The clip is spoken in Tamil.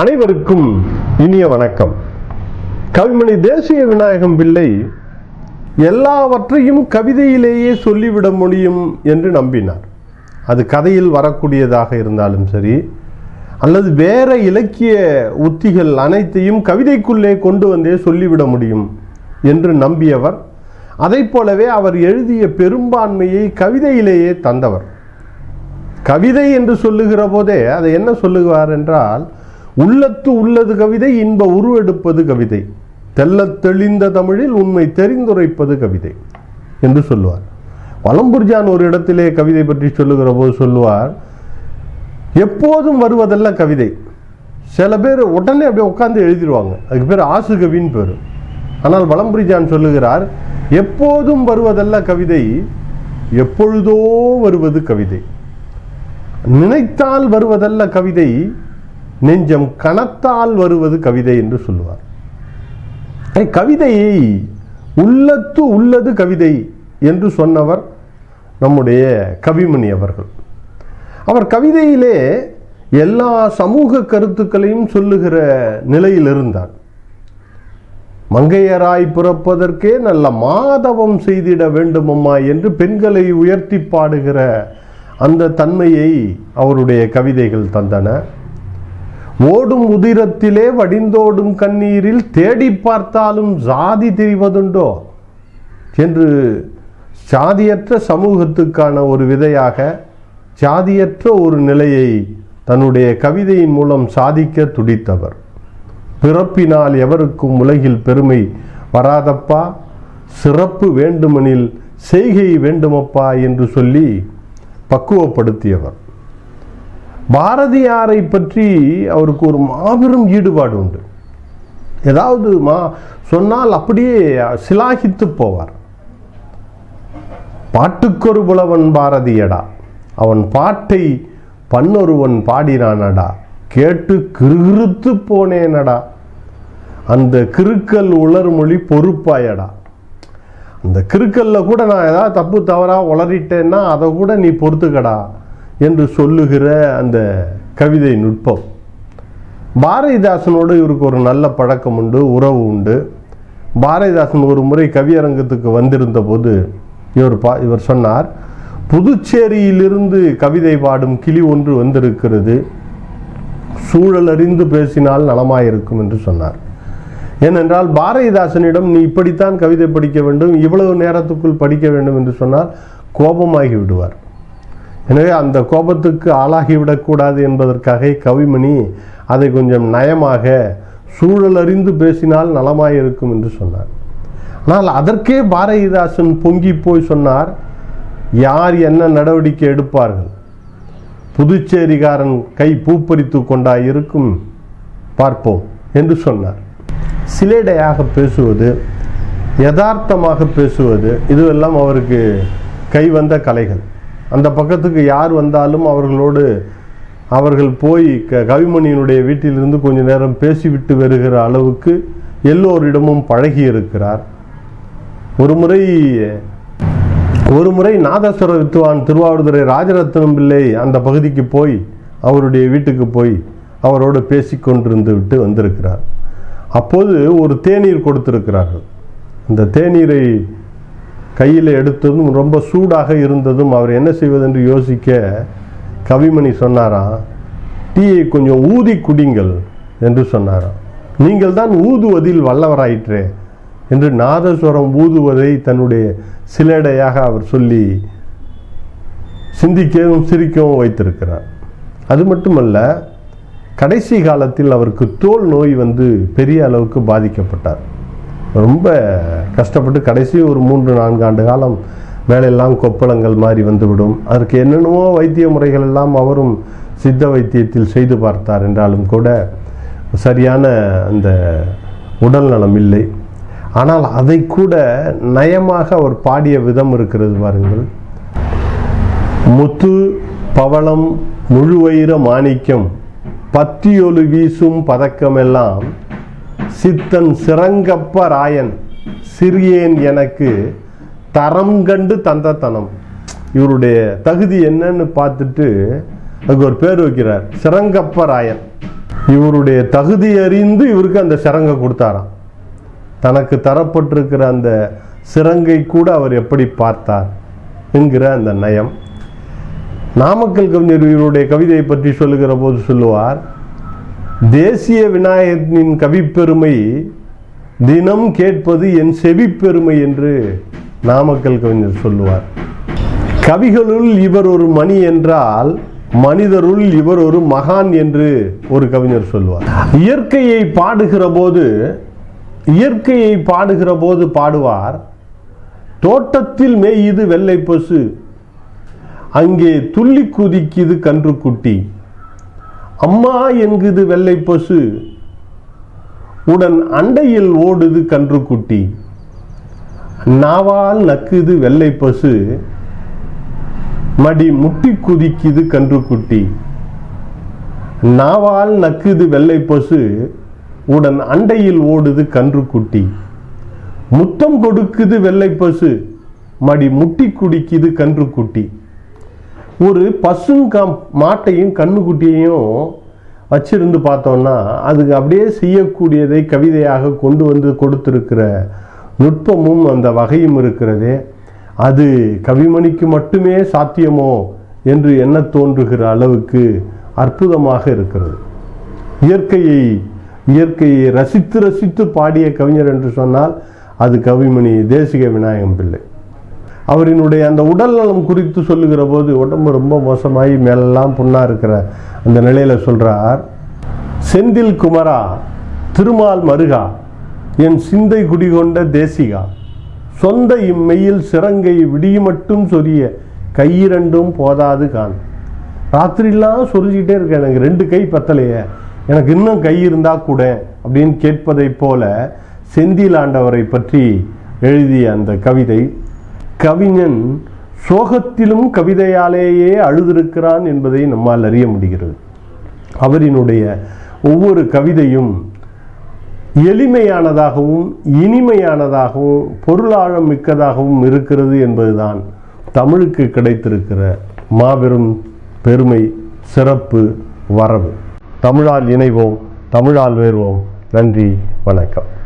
அனைவருக்கும் இனிய வணக்கம். கவிமணி தேசிய விநாயகம் பிள்ளை எல்லாவற்றையும் கவிதையிலேயே சொல்லிவிட முடியும் என்று நம்பினார். அது கதையில் வரக்கூடியதாக இருந்தாலும் சரி அல்லது வேற இலக்கிய உத்திகள் அனைத்தையும் கவிதைக்குள்ளே கொண்டு வந்தே சொல்லிவிட முடியும் என்று நம்பியவர் அதைப் போலவே அவர் எழுதிய பெரும்பான்மையை கவிதையிலேயே தந்தவர். கவிதை என்று சொல்லுகிற போதே அதை என்ன சொல்லுவார் என்றால் உள்ளத்து உள்ளது கவிதை இன்ப உருவெடுப்பது கவிதை. தெல்ல தெளிந்த தமிழில் உண்மை தெரிந்துரைப்பது கவிதை என்று சொல்லுவார். வலம்புர்ஜான் ஒரு இடத்திலே கவிதை பற்றி சொல்லுகிற போது சொல்லுவார் எப்போதும் வருவதல்ல கவிதை. சில பேர் உடனே அப்படியே உட்காந்து எழுதிடுவாங்க. அதுக்கு பேர் ஆசு கவின்னு பேர். ஆனால் வலம்புரிஜான் சொல்லுகிறார் எப்போதும் வருவதல்ல கவிதை எப்பொழுதோ வருவது கவிதை. நினைத்தால் வருவதல்ல கவிதை நெஞ்சம் கணத்தால் வருவது கவிதை என்று சொல்லுவார். கவிதையை உள்ளத்து உள்ளது கவிதை என்று சொன்னவர் நம்முடைய கவிமணி அவர்கள். அவர் கவிதையிலே எல்லா சமூக கருத்துக்களையும் சொல்லுகிற நிலையில் இருந்தார். மங்கையராய் பிறப்பதற்கே நல்ல மாதவம் செய்திட வேண்டுமம்மா என்று பெண்களை உயர்த்தி பாடுகிற அந்த தன்மையை அவருடைய கவிதைகள் தந்தன. ஓடும் உதிரத்திலே வடிந்தோடும் கண்ணீரில் தேடி பார்த்தாலும் ஜாதி தெரிவதுண்டோ? என்று சாதியற்ற சமூகத்துக்கான ஒரு விதையாக சாதியற்ற ஒரு நிலையை தன்னுடைய கவிதையின் மூலம் சாதிக்க துடித்தவர். பிறப்பினால் எவருக்கும் உலகில் பெருமை வராதப்பா? சிறப்பு வேண்டுமெனில் செய்கை வேண்டுமப்பா? என்று சொல்லி பக்குவப்படுத்தியவர். பாரதியாரை பற்றி அவருக்கு ஒரு மாபெரும் ஈடுபாடு உண்டு. ஏதாவது மா சொன்னால் அப்படியே சிலாகித்து போவார். பாட்டுக்கொரு புலவன் பாரதியடா அவன் பாட்டை பன்னொருவன் பாடினானடா கேட்டு கிருகிருத்து போனேனடா அந்த கிருக்கல் உளர்மொழி பொறுப்பாயடா. அந்த கிருக்கல்ல கூட நான் ஏதாவது தப்பு தவறாக உளறிட்டேன்னா அதை கூட நீ பொறுத்துக்கடா என்று சொல்லுகிற அந்த கவிதை நுட்பம். பாரதிதாசனோடு இவருக்கு ஒரு நல்ல பழக்கம் உண்டு உறவு உண்டு. பாரதிதாசன் ஒரு முறை கவியரங்கத்துக்கு வந்திருந்த போது இவர் பா இவர் சொன்னார் புதுச்சேரியிலிருந்து கவிதை பாடும் கிளி ஒன்று வந்திருக்கிறது. சூழல் அறிந்து பேசினால் நலமாயிருக்கும் என்று சொன்னார். ஏனென்றால் பாரதிதாசனிடம் நீ இப்படித்தான் கவிதை படிக்க வேண்டும் இவ்வளவு நேரத்துக்குள் படிக்க வேண்டும் என்று சொன்னால் கோபமாகி விடுவார். எனவே அந்த கோபத்துக்கு ஆளாகிவிடக்கூடாது என்பதற்காக கவிமணி அதை கொஞ்சம் நயமாக சூழல் அறிந்து பேசினால் நலமாயிருக்கும் என்று சொன்னார். ஆனால் அதற்கே பாரதிதாசன் பொங்கி போய் சொன்னார் யார் என்ன நடவடிக்கை எடுப்பார்கள்? புதுச்சேரிகாரன் கை பூப்பறித்து கொண்டா இருக்கும் பார்ப்போம் என்று சொன்னார். சிலேடையாக பேசுவது யதார்த்தமாக பேசுவது இதுவெல்லாம் அவருக்கு கைவந்த கலைகள். அந்த பக்கத்துக்கு யார் வந்தாலும் அவர்களோடு அவர்கள் போய் க கவிமணியினுடைய வீட்டிலிருந்து கொஞ்ச நேரம் பேசிவிட்டு வருகிற அளவுக்கு எல்லோரிடமும் பழகி இருக்கிறார். ஒரு முறை ஒரு முறை நாதஸ்வர வித்துவான் திருவாவூர்துறை ராஜரத்னம் பிள்ளை அந்த பகுதிக்கு போய் அவருடைய வீட்டுக்கு போய் அவரோடு பேசிக்கொண்டிருந்து விட்டு வந்திருக்கிறார். அப்போது ஒரு தேநீர் கொடுத்திருக்கிறார்கள். அந்த தேநீரை கையில் எடுத்ததும் ரொம்ப சூடாக இருந்ததும் அவர் என்ன செய்வதென்று யோசிக்க கவிமணி சொன்னாராம் டீயை கொஞ்சம் ஊதி குடிங்கள் என்று சொன்னாராம். நீங்கள் தான் ஊதுவதில் வல்லவராயிற்றே என்று நாதஸ்வரம் ஊதுவதை தன்னுடைய சிலேடையாக அவர் சொல்லி சிந்திக்கவும் சிரிக்கவும் வைத்திருக்கிறார். அது மட்டுமல்ல கடைசி காலத்தில் அவருக்கு தோல் நோய் வந்து பெரிய அளவுக்கு பாதிக்கப்பட்டார். ரொம்ப கஷ்டப்பட்டு கடைசி ஒரு மூன்று நான்கு ஆண்டு காலம் மேலெல்லாம் கொப்பளங்கள் மாதிரி வந்துவிடும். அதற்கு என்னென்னவோ வைத்திய முறைகள் எல்லாம் அவரும் சித்த வைத்தியத்தில் செய்து பார்த்தார் என்றாலும் கூட சரியான அந்த உடல் நலம் இல்லை. ஆனால் அதை கூட நயமாக அவர் பாடிய விதம் இருக்கிறது பாருங்கள். முத்து பவளம் முழுவயிர மாணிக்கம் பத்தியொலு வீசும் பதக்கமெல்லாம் சித்தன் சிறங்கப்ப ராயன் சிறியேன் எனக்கு தரம் கண்டு தந்தத்தனம். இவருடைய தகுதி என்னன்னு பார்த்துட்டு அதுக்கு ஒரு பேர் வைக்கிறார் சிறங்கப்ப ராயன். இவருடைய தகுதி அறிந்து இவருக்கு அந்த சிறங்கை கொடுத்தாராம். தனக்கு தரப்பட்டிருக்கிற அந்த சிறங்கை கூட அவர் எப்படி பார்த்தார் என்கிற அந்த நயம். நாமக்கல் கவிஞர் இவருடைய கவிதையை பற்றி சொல்லுகிற போது சொல்லுவார் தேசிய விநாயகனின் கவிப்பெருமை தினம் கேட்பது என் செவிப்பெருமை என்று நாமக்கல் கவிஞர் சொல்லுவார். கவிகளுள் இவர் ஒரு மணி என்றால் மனிதருள் இவர் ஒரு மகான் என்று ஒரு கவிஞர் சொல்லுவார். இயற்கையை பாடுகிற போது இயற்கையை பாடுகிற போது பாடுவார் தோட்டத்தில் மேயுது வெள்ளை பசு அங்கே துள்ளி குதிக்குது கன்றுக்குட்டி அம்மா என்குது வெள்ளை பசு. உடன் அண்டையில் ஓடுது கன்றுக்குட்டி நாவால் நக்குது வெள்ளை பசு. மடி முட்டி குதிக்குது கன்றுக்குட்டி நாவால் நக்குது வெள்ளை பசு. உடன் அண்டையில் ஓடுது கன்றுக்குட்டி முத்தம் கொடுக்குது வெள்ளை பசு. மடி முட்டி குடிக்குது கன்றுக்குட்டி ஒரு பசுங்கம் மாட்டையும் கண்ணுக்குட்டியையும் வச்சிருந்து பார்த்தோம்னா அதுக்கு அப்படியே செய்யக்கூடியதை கவிதையாக கொண்டு வந்து கொடுத்துருக்கிற நுட்பமும் அந்த வகையும் இருக்கிறதே. அது கவிமணிக்கு மட்டுமே சாத்தியமோ என்று எண்ண தோன்றுகிற அளவுக்கு அற்புதமாக இருக்கிறது. இயற்கையை இயற்கையை ரசித்து ரசித்து பாடிய கவிஞர் என்று சொன்னால் அது கவிமணி தேசிக விநாயகம் பிள்ளை. அவரினுடைய அந்த உடல் நலம் குறித்து சொல்லுகிற போது உடம்பு ரொம்ப மோசமாகி மேலெல்லாம் புண்ணா இருக்கிற அந்த நிலையில் சொல்கிறார் செந்தில் குமரா திருமால் மருகா என் சிந்தை குடிகொண்ட தேசிகா சொந்த இம்மையில் சிறங்கை விடியுமட்டும் சொரிய கையிரண்டும் போதாது கான் ராத்திரிலாம் சொல்லிக்கிட்டே இருக்கேன் எனக்கு ரெண்டு கை பத்தலையே எனக்கு இன்னும் கை இருந்தால் கூட அப்படின்னு கேட்பதைப் போல செந்தில் ஆண்டவரை பற்றி எழுதிய அந்த கவிதை கவிஞன் சோகத்திலும் கவிதையாலேயே அழுதிருக்கிறான் என்பதை நம்மால் அறிய முடிகிறது. அவரினுடைய ஒவ்வொரு கவிதையும் எளிமையானதாகவும் இனிமையானதாகவும் பொருளாழம் மிக்கதாகவும் இருக்கிறது என்பதுதான் தமிழுக்கு கிடைத்திருக்கிற மாபெரும் பெருமை சிறப்பு வரவு. தமிழால் இணைவோம் தமிழால் வேறுவோம். நன்றி வணக்கம்.